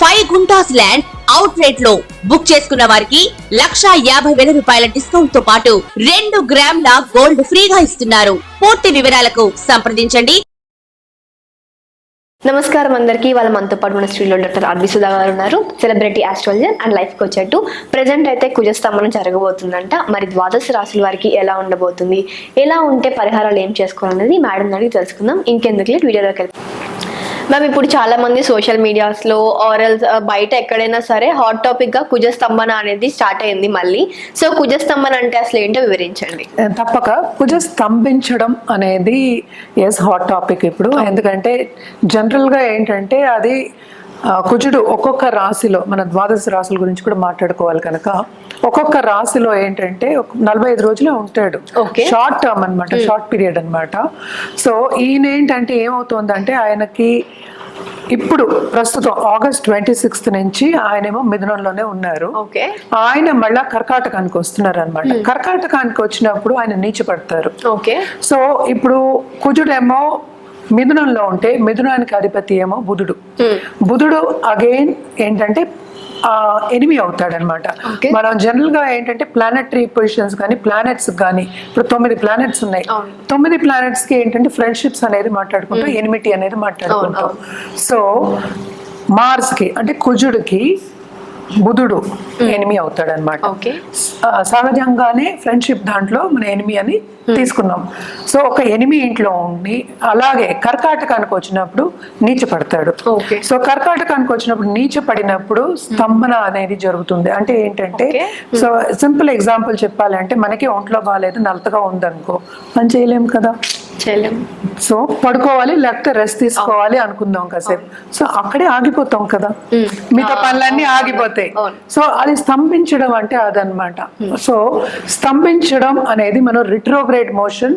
Five guntas land out రేట్లో book చేసుకున్న వారికి లక్షా యాభై వేల రూపాయల డిస్కౌంట్తో పాటు రెండు గ్రాముల గోల్డ్ ఫ్రీగా ఇస్తున్నారు. పూర్తి వివరాలకు సంప్రదించండి. నమస్కారం అందరికీ. వాళ్ళ మనతో పాటు మన స్టూడియోలో డాక్టర్ ఆర్బి సుధా గారు ఉన్నారు. Celebrity astrologer and life coach అటు ప్రజెంట్ అయితే కుజస్తంభనం జరగబోతుందంట. మరి ద్వాదశ రాశుల వారికి ఎలా ఉండబోతుంది? ఎలా ఉంటే పరిహారాలు ఏం చేసుకోవాలనేది మేడం అడిగి తెలుసుకుందాం. ఇంకెందుకు వీడియోలోకి వెళ్తాం మ్యామ్ ఇప్పుడు చాలా మంది సోషల్ మీడియాస్లో ఆరల్స్ బయట ఎక్కడైనా సరే హాట్ టాపిక్గా కుజస్తంభన అనేది స్టార్ట్ అయింది మళ్ళీ. సో కుజస్తంభన అంటే అసలు ఏంటో వివరించండి. తప్పక. కుజ స్తంభించడం అనేది ఎస్ హాట్ టాపిక్ ఇప్పుడు. ఎందుకంటే జనరల్గా ఏంటంటే అది కుజుడు ఒక్కొక్క రాశిలో మన ద్వాదశ రాశుల గురించి కూడా మాట్లాడుకోవాలి కనుక ఒక్కొక్క రాశిలో ఏంటంటే నలభై ఐదు రోజులే ఉంటాడు. షార్ట్ టర్మ్ అన్నమాట షార్ట్ పీరియడ్ అన్నమాట. సో ఈయన ఏంటంటే ఏమవుతుందంటే ఆయనకి ఇప్పుడు ప్రస్తుతం ఆగస్ట్ ట్వంటీ సిక్స్త్ నుంచి ఆయనేమో మిథునంలోనే ఉన్నారు. ఓకే. ఆయన మళ్ళా కర్కాటకానికి వస్తున్నారు అనమాట కర్కాటకానికి వచ్చినప్పుడు ఆయన నీచపడతారు. ఓకే. సో ఇప్పుడు కుజుడేమో మిథునంలో ఉంటే మిథునానికి అధిపతి ఏమో బుధుడు. బుధుడు అగైన్ ఏంటంటే ఎనిమి అవుతాడు అనమాట Okay. మనం జనరల్గా ఏంటంటే ప్లానెటరీ పొజిషన్స్ కానీ ప్లానెట్స్ కానీ ఇప్పుడు తొమ్మిది ప్లానెట్స్ ఉన్నాయి. తొమ్మిది ప్లానెట్స్కి ఏంటంటే ఫ్రెండ్షిప్స్ అనేది మాట్లాడుకుంటాం ఎనిమిటీ అనేది మాట్లాడుకుంటాం. సో మార్స్కి అంటే కుజుడికి బుధుడు ఎనిమి అవుతాడు అనమాట ఓకే. సహజంగానే ఫ్రెండ్షిప్ దాంట్లో మన ఎనిమి అని తీసుకున్నాం. సో ఒక ఎనిమి ఇంట్లో ఉండి అలాగే కర్కాటకానికి వచ్చినప్పుడు నీచ పడతాడు. సో కర్కాటకానికి వచ్చినప్పుడు నీచ పడినప్పుడు స్తంభన అనేది జరుగుతుంది. అంటే ఏంటంటే. సో సింపుల్ ఎగ్జాంపుల్ చెప్పాలంటే మనకి ఒంట్లో బాగాలేదు నలతగా ఉందనుకో పని చేయలేం కదా? చెల్లం సో పడుకోవాలి లేకపోతే రెస్ట్ తీసుకోవాలి అనుకుందాం కాసేపు. సో అక్కడే ఆగిపోతాం కదా. మిగతా పనులన్నీ ఆగిపోతాయి. సో అది స్తంభించడం అంటే అదనమాట సో స్తంభించడం అనేది మనం retrograde motion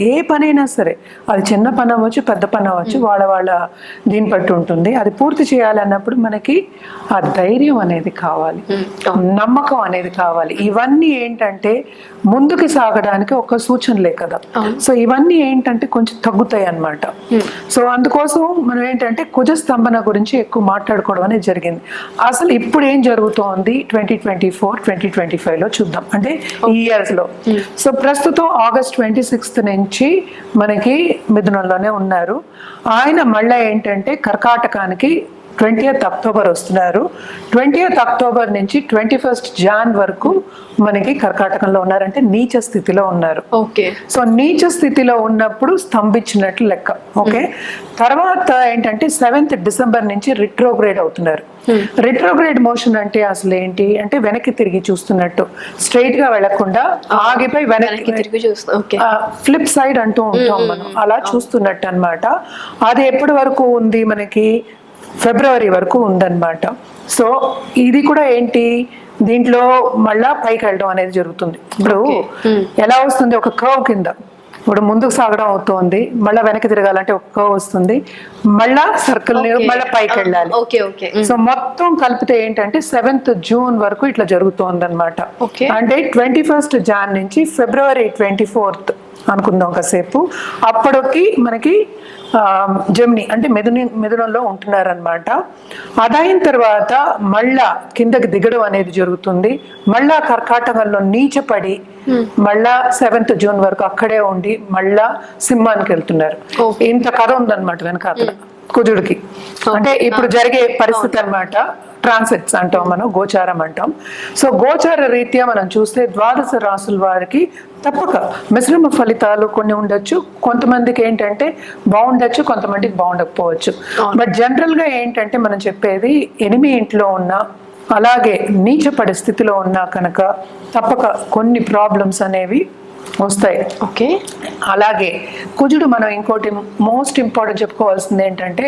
ఏ పనైనా సరే అది చిన్న పని అవ్వచ్చు పెద్ద పని అవ్వచ్చు వాళ్ళ వాళ్ళ దీన్ని బట్టి ఉంటుంది. అది పూర్తి చేయాలి అన్నప్పుడు మనకి ఆ ధైర్యం అనేది కావాలి. నమ్మకం అనేది కావాలి. ఇవన్నీ ఏంటంటే ముందుకు సాగడానికి ఒక సూచనలే కదా. సో ఇవన్నీ ఏంటంటే కొంచెం తగ్గుతాయి అన్నమాట. సో అందుకోసం మనం ఏంటంటే కుజ స్తంభన గురించి ఎక్కువ మాట్లాడుకోవడం అనేది జరిగింది. అసలు ఇప్పుడు ఏం జరుగుతోంది? Twenty twenty four twenty twenty ఫైవ్లో చూద్దాం. అంటే ఈ ఇయర్స్లో సో ప్రస్తుతం ఆగస్ట్ ట్వంటీ సిక్స్త్ నుంచి మనకి మిథునంలోనే ఉన్నారు. ఆయన మళ్ళీ ఏంటంటే కర్కాటకానికి ట్వంటీయత్ అక్టోబర్ వస్తున్నారు. ట్వంటీయత్ అక్టోబర్ నుంచి ట్వంటీ ఫస్ట్ జాన్ వరకు మనకి కర్కాటకంలో ఉన్నారంటే నీచ స్థితిలో ఉన్నారు. ఓకే. సో నీచ స్థితిలో ఉన్నప్పుడు స్తంభించినట్లు లెక్క. ఓకే? తర్వాత ఏంటంటే సెవెంత్ డిసెంబర్ నుంచి రిట్రోగ్రేడ్ అవుతున్నారు. రిట్రోగ్రేడ్ మోషన్ అంటే అసలు ఏంటి? అంటే వెనక్కి తిరిగి చూస్తున్నట్టు. స్ట్రైట్గా వెళ్ళకుండా ఆగిపోయి వెనక్కి తిరిగి ఫ్లిప్ సైడ్ అంటూ ఉంటాం మనం. అలా చూస్తున్నట్టు అన్నమాట అది ఎప్పటి వరకు ఉంది మనకి? ఫిబ్రవరి వరకు ఉందన్నమాట. సో ఇది కూడా ఏంటి? దీంట్లో మళ్ళా పైకి వెళ్ళడం అనేది జరుగుతుంది. ఇప్పుడు ఎలా వస్తుంది? ఒక కర్వ్ కింద. ఇప్పుడు ముందుకు సాగడం అవుతోంది. మళ్ళా వెనక్కి తిరగాలంటే ఒక కర్వ్ వస్తుంది. మళ్ళా సర్కిల్ మళ్ళా పైకి వెళ్ళాలి. Okay okay. సో మొత్తం కలిపితే ఏంటంటే సెవెంత్ జూన్ వరకు ఇట్లా జరుగుతోంది అనమాట. అంటే ట్వంటీ ఫస్ట్ జాన్ నుంచి ఫిబ్రవరి ట్వంటీ ఫోర్త్ అనుకుందాం కాసేపు. అప్పటికి మనకి ఆ, జెమిని అంటే మెదుని మెదునంలో ఉంటున్నారనమాట అదైన తర్వాత మళ్ళా కిందకి దిగడం అనేది జరుగుతుంది. మళ్ళా కర్కాటకంలో నీచపడి మళ్ళా సెవెంత్ జూన్ వరకు అక్కడే ఉండి మళ్ళా సింహానికి వెళ్తున్నారు. ఇంత కథ ఉందన్నమాట వెనక కుజుడికి. అంటే ఇప్పుడు జరిగే పరిస్థితి అన్నమాట. ట్రాన్సిట్స్ అంటాం మనం గోచారం అంటాం. సో గోచార రీత్యా మనం చూస్తే ద్వాదశ రాసుల వారికి తప్పక మిశ్రమ ఫలితాలు కొన్ని ఉండొచ్చు. కొంతమందికి ఏంటంటే బాగుండొచ్చు కొంతమందికి బాగుండకపోవచ్చు. బట్ జనరల్గా ఏంటంటే మనం చెప్పేది ఎనిమి ఇంట్లో ఉన్న అలాగే నీచ పరిస్థితిలో ఉన్నా కనుక తప్పక కొన్ని ప్రాబ్లమ్స్ అనేవి వస్తాయి. ఓకే. అలాగే కుజుడు మనం ఇంకోటి మోస్ట్ ఇంపార్టెంట్ చెప్పుకోవాల్సింది ఏంటంటే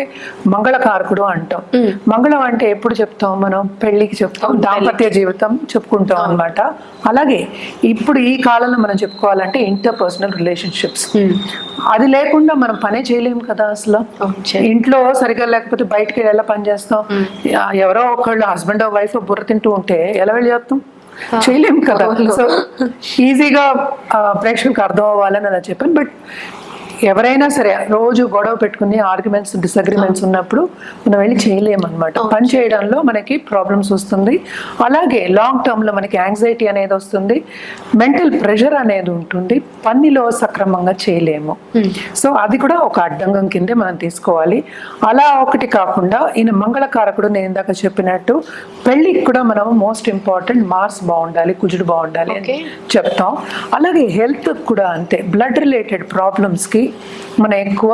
మంగళకారకుడు అంటాం. మంగళం అంటే ఎప్పుడు చెప్తాం మనం? పెళ్ళికి చెప్తాం దాంపత్య జీవితం చెప్పుకుంటాం అన్నమాట. అలాగే ఇప్పుడు ఈ కాలంలో మనం చెప్పుకోవాలంటే ఇంటర్ పర్సనల్ రిలేషన్షిప్స్ అది లేకుండా మనం పనే చేయలేము కదా అసలు. ఇంట్లో సరిగా లేకపోతే బయటికి వెళ్ళి ఎలా పని చేస్తాం? ఎవరో ఒకళ్ళు హస్బెండ్ వైఫ్ బుర్ర తింటూ ఉంటే ఎలా వెళ్ళి చేస్తాం? చేయలేము కదా. సో ఈజీగా ప్రేక్షకులకు అర్థం అవ్వాలని అలా చెప్పాను. బట్ ఎవరైనా సరే రోజు గొడవ పెట్టుకుని ఆర్గ్యుమెంట్స్ డిసగ్రిమెంట్స్ ఉన్నప్పుడు మనం వెళ్ళి చేయలేము అనమాట పని చేయడంలో మనకి ప్రాబ్లమ్స్ వస్తుంది. అలాగే లాంగ్ టర్మ్లో మనకి యాంగ్జైటీ అనేది వస్తుంది. మెంటల్ ప్రెషర్ అనేది ఉంటుంది. పనిలో సక్రమంగా చేయలేము. సో అది కూడా ఒక అడ్డంగం కిందే మనం తీసుకోవాలి. అలా ఒకటి కాకుండా ఈయన మంగళకారకుడు నేను ఇందాక చెప్పినట్టు పెళ్ళికి కూడా మనం మోస్ట్ ఇంపార్టెంట్ మార్స్ బాగుండాలి కుజుడు బాగుండాలి అని చెప్తాం. అలాగే హెల్త్ కూడా అంతే. బ్లడ్ రిలేటెడ్ ప్రాబ్లమ్స్కి మనం ఎక్కువ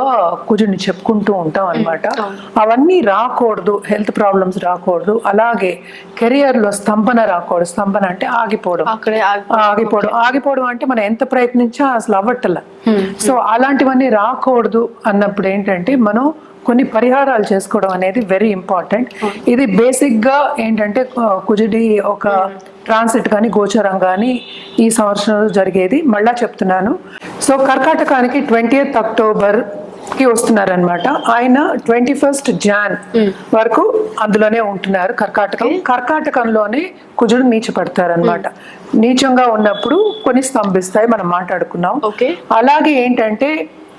కుజుడిని చెప్పుకుంటూ ఉంటాం అన్నమాట. అవన్నీ రాకూడదు హెల్త్ ప్రాబ్లమ్స్ రాకూడదు. అలాగే కెరియర్లో స్తంభన రాకూడదు. స్తంభన అంటే ఆగిపోవడం. ఆగిపోవడం. ఆగిపోవడం. అంటే మనం ఎంత ప్రయత్నించా అసలు అవ్వట్ల. సో అలాంటివన్నీ రాకూడదు అన్నప్పుడు ఏంటంటే మనం కొన్ని పరిహారాలు చేసుకోవడం అనేది వెరీ ఇంపార్టెంట్ ఇది బేసిక్గా ఏంటంటే కుజుడి ఒక ట్రాన్సిట్ కానీ గోచరం కానీ ఈ సంవత్సరంలో జరిగేది. మళ్ళా చెప్తున్నాను. సో కర్కాటకానికి ట్వంటీ అక్టోబర్కి వస్తున్నారనమాట ఆయన ట్వంటీ ఫస్ట్ జాన్ వరకు అందులోనే ఉంటున్నారు కర్కాటకం. కర్కాటకంలోనే కుజుడు నీచ పడతారనమాట నీచంగా ఉన్నప్పుడు కొన్ని స్తంభిస్తాయి మనం మాట్లాడుకున్నాం. ఓకే. అలాగే ఏంటంటే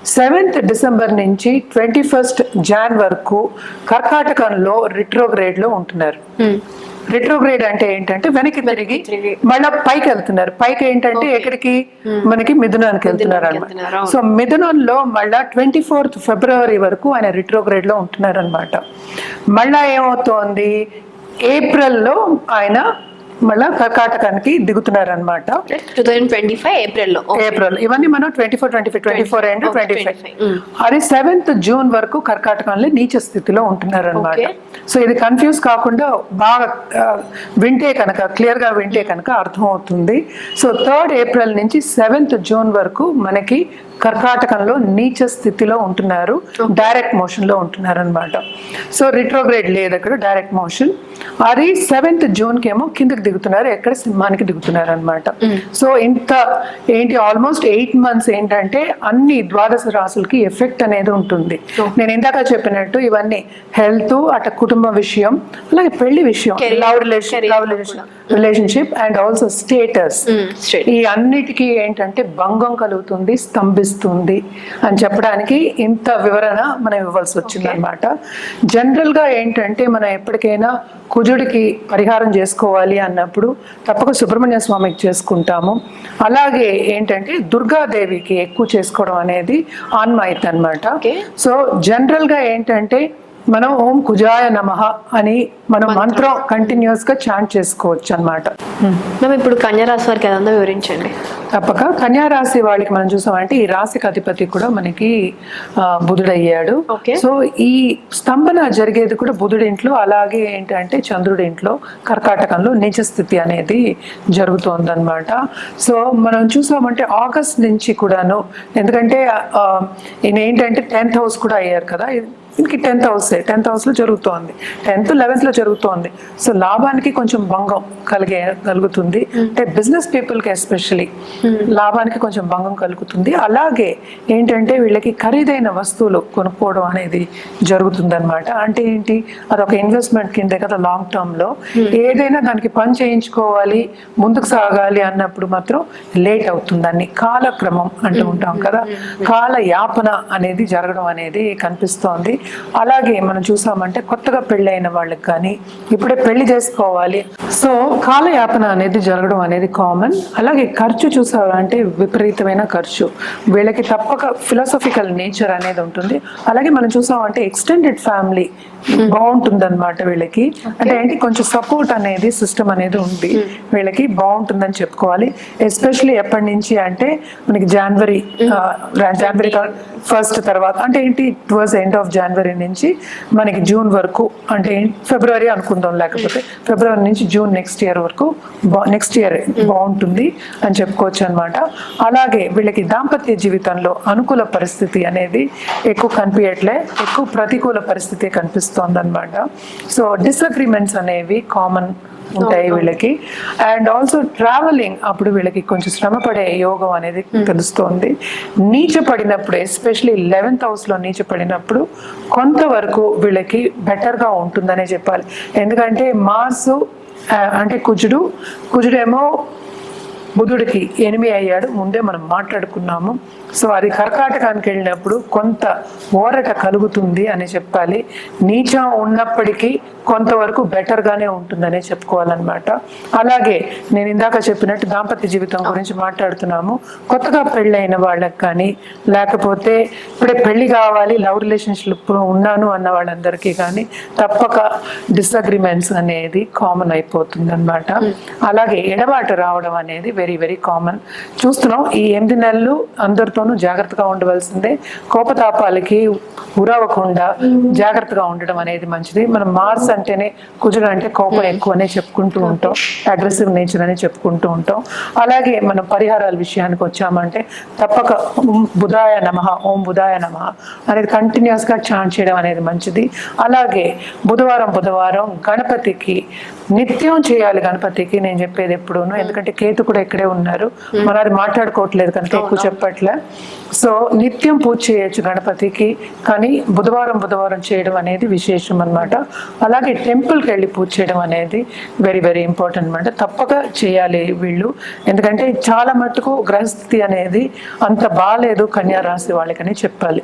సెవెంత్ డిసెంబర్ నుంచి ట్వంటీ ఫస్ట్ జాన్ వరకు కర్కాటకంలో రిట్రోగ్రేడ్లో ఉంటున్నారు రిట్రోగ్రేడ్ అంటే ఏంటంటే వెనక్కి తిరిగి. మళ్ళా పైకి వెళ్తున్నారు. పైకి ఏంటంటే ఎక్కడికి? మనకి మిథునానికి వెళ్తున్నారు. అనమాట. సో మిథునంలో మళ్ళా ట్వంటీ ఫోర్త్ ఫిబ్రవరి వరకు ఆయన రిట్రోగ్రేడ్లో ఉంటున్నారు అనమాట మళ్ళా ఏమవుతోంది? ఏప్రిల్లో ఆయన మళ్ళా కర్కాటకానికి దిగుతున్నారు అనమాట టూ ట్వంటీ ఫైవ్ ఏప్రిల్లో ఏప్రిల్ ఇవన్నీ మనం twenty four twenty five twenty four and twenty five 25. అది సెవెంత్ జూన్ వరకు కర్కాటకంలో నీచ స్థితిలో ఉంటున్నారు అనమాట Okay. సో ఇది కన్ఫ్యూజ్ కాకుండా బాగా వింటే కనుక క్లియర్గా వింటే కనుక అర్థం అవుతుంది సో థర్డ్ ఏప్రిల్ నుంచి సెవెంత్ జూన్ వరకు మనకి కర్కాటకంలో నీచ స్థితిలో ఉంటున్నారు. డైరెక్ట్ మోషన్లో ఉంటున్నారు అనమాట సో రిట్రోగ్రేడ్ లేదు అక్కడ డైరెక్ట్ మోషన్ అది సెవెంత్ జూన్ కేమో కిందకి దిగుతున్నారు ఎక్కడ సింహానికి దిగుతున్నారు అనమాట సో ఇంత ఏంటి ఆల్మోస్ట్ ఎయిట్ మంత్స్ ఏంటంటే అన్ని ద్వాదశ రాసులకి ఎఫెక్ట్ అనేది ఉంటుంది. నేను ఇందాక చెప్పినట్టు ఇవన్నీ హెల్త్ అట కుటుంబ విషయం అలాగే పెళ్ళి విషయం love relation relationship and also status. ఈ అన్నిటికీ ఏంటంటే భంగం కలుగుతుంది స్తంభిస్తుంది అని చెప్పడానికి ఇంత వివరణ మనం ఇవ్వాల్సి వచ్చింది అనమాట జనరల్గా ఏంటంటే మనం ఎప్పటికైనా కుజుడికి పరిహారం చేసుకోవాలి అన్నప్పుడు తప్పక సుబ్రహ్మణ్య స్వామికి చేసుకుంటాము. అలాగే ఏంటంటే దుర్గాదేవికి ఎక్కువ చేసుకోవడం అనేది ఆన్మాయిత్ అన్నమాట. Okay. సో జనరల్గా ఏంటంటే మనం ఓం కుజాయ నమః అని మనం మంత్రం. కంటిన్యూస్గా చాంట్ చేసుకోవచ్చు అన్నమాట. మ్యామ్ ఇప్పుడు కన్యా రాశి వారికి అదంతా వివరించండి. తప్పక. కన్యా రాశి వాళ్ళకి మనం చూసామంటే ఈ రాశికి అధిపతి కూడా మనకి ఆ, బుధుడయ్యాడు. సో ఈ స్తంభన జరిగేది కూడా బుధుడి ఇంట్లో అలాగే ఏంటంటే చంద్రుడి ఇంట్లో కర్కాటకంలో నీచ స్థితి అనేది జరుగుతోంది అనమాట సో మనం చూసామంటే ఆగస్ట్ నుంచి కూడాను ఎందుకంటే ఏంటంటే టెన్త్ హౌస్ కూడా అయ్యారు కదా దీనికి టెన్త్ హౌస్ టెన్త్ హౌస్లో జరుగుతోంది. టెన్త్ లెవెన్త్లో జరుగుతోంది. సో లాభానికి కొంచెం భంగం కలిగే కలుగుతుంది. అంటే బిజినెస్ పీపుల్కి ఎస్పెషలీ లాభానికి కొంచెం భంగం కలుగుతుంది. అలాగే ఏంటంటే వీళ్ళకి ఖరీదైన వస్తువులు కొనుక్కోవడం అనేది జరుగుతుంది అనమాట అంటే ఏంటి? అదొక ఇన్వెస్ట్మెంట్ కిందే కదా లాంగ్ టర్మ్లో. ఏదైనా దానికి పని చేయించుకోవాలి ముందుకు సాగాలి అన్నప్పుడు మాత్రం లేట్ అవుతుంది. దాన్ని కాలక్రమం అంటూ ఉంటాం కదా. కాల యాపన అనేది జరగడం అనేది కనిపిస్తోంది. అలాగే మనం చూసామంటే కొత్తగా పెళ్ళైన వాళ్ళకి కానీ ఇప్పుడే పెళ్ళి చేసుకోవాలి. సో కాలయాపన అనేది జరగడం అనేది కామన్ అలాగే ఖర్చు చూసారు అంటే విపరీతమైన ఖర్చు. వీళ్ళకి తప్పక ఫిలాసఫికల్ నేచర్ అనేది ఉంటుంది. అలాగే మనం చూసామంటే ఎక్స్టెండెడ్ ఫ్యామిలీ బాగుంటుంది అనమాట వీళ్ళకి. అంటే ఏంటి? కొంచెం సపోర్ట్ అనేది సిస్టమ్ అనేది ఉంది. వీళ్ళకి బాగుంటుందని చెప్పుకోవాలి. ఎస్పెషల్లీ ఎప్పటి నుంచి అంటే మనకి జనవరి జనవరి ఫస్ట్ తర్వాత. అంటే ఏంటి? టువర్స్ ఎండ్ ఆఫ్ జనవరి నుంచి మనకి జూన్ వరకు అంటే ఫిబ్రవరి అనుకుందాం లేకపోతే ఫిబ్రవరి నుంచి జూన్ నెక్స్ట్ ఇయర్ వరకు నెక్స్ట్ ఇయర్ బాగుంటుంది అని చెప్పుకోవచ్చు. అనమాట అలాగే వీళ్ళకి దాంపత్య జీవితంలో అనుకూల పరిస్థితి అనేది ఎక్కువ కనిపించట్లే ఎక్కువ ప్రతికూల పరిస్థితి కనిపిస్తోంది అనమాట సో డిసగ్రిమెంట్స్ అనేవి కామన్ ఉంటాయి వీళ్ళకి. అండ్ ఆల్సో ట్రావెలింగ్ అప్పుడు వీళ్ళకి కొంచెం శ్రమ పడే యోగం అనేది తెలుస్తోంది. నీచ పడినప్పుడు ఎస్పెషలీ లెవెన్త్ హౌస్లో నీచ పడినప్పుడు కొంతవరకు వీళ్ళకి బెటర్గా ఉంటుందనే చెప్పాలి. ఎందుకంటే మార్సు అంటే కుజుడు కుజుడేమో బుధుడికి ఎనిమి అయ్యాడు. ముందే మనం మాట్లాడుకున్నాము. సో అది కర్కాటకానికి వెళ్ళినప్పుడు కొంత ఓరట కలుగుతుంది అని చెప్పాలి. నీచం ఉన్నప్పటికీ కొంతవరకు బెటర్గానే ఉంటుందనే చెప్పుకోవాలన్నమాట. అలాగే నేను ఇందాక చెప్పినట్టు దాంపత్య జీవితం గురించి మాట్లాడుతున్నాము. కొత్తగా పెళ్ళైన వాళ్ళకి కానీ లేకపోతే ఇప్పుడే పెళ్ళి కావాలి లవ్ రిలేషన్షిప్ ఉన్నాను అన్న వాళ్ళందరికీ కానీ తప్పక డిసగ్రిమెంట్స్ అనేది కామన్ అయిపోతుంది అనమాట అలాగే ఎడబాటు రావడం అనేది వెరీ వెరీ కామన్ చూస్తున్నాం ఈ ఎనిమిది నెలలు అందరితోనూ జాగ్రత్తగా ఉండవలసిందే. కోపతాపాలకి ఉరవకుండా జాగ్రత్తగా ఉండడం అనేది మంచిది. మనం మార్స్ అంటేనే కుజుడు అంటే కోపం ఎక్కువ అనే చెప్పుకుంటూ ఉంటాం. అగ్రెసివ్ నేచర్ అని చెప్పుకుంటూ ఉంటాం. అలాగే మనం పరిహారాల విషయానికి వచ్చామంటే తప్పక బుధాయ నమ ఓం బుధాయ నమ అనేది కంటిన్యూస్గా చాంట్ చేయడం అనేది మంచిది. అలాగే బుధవారం బుధవారం గణపతికి నిత్యం చేయాలి గణపతికి నేను చెప్పేది ఎప్పుడూను. ఎందుకంటే కేతు కూడా ఇక్కడే ఉన్నారు. మన అది మాట్లాడుకోవట్లేదు కనుక ఎక్కువ చెప్పట్లే. సో నిత్యం పూజ చేయొచ్చు గణపతికి కానీ బుధవారం బుధవారం చేయడం అనేది విశేషం అన్నమాట. అలాగే టెంపుల్కి వెళ్ళి పూజ చేయడం అనేది వెరీ వెరీ ఇంపార్టెంట్ అనమాట తప్పక చేయాలి వీళ్ళు. ఎందుకంటే చాలా మట్టుకు గ్రహస్థితి అనేది అంత బాగాలేదు కన్యా రాశి వాళ్ళకని చెప్పాలి.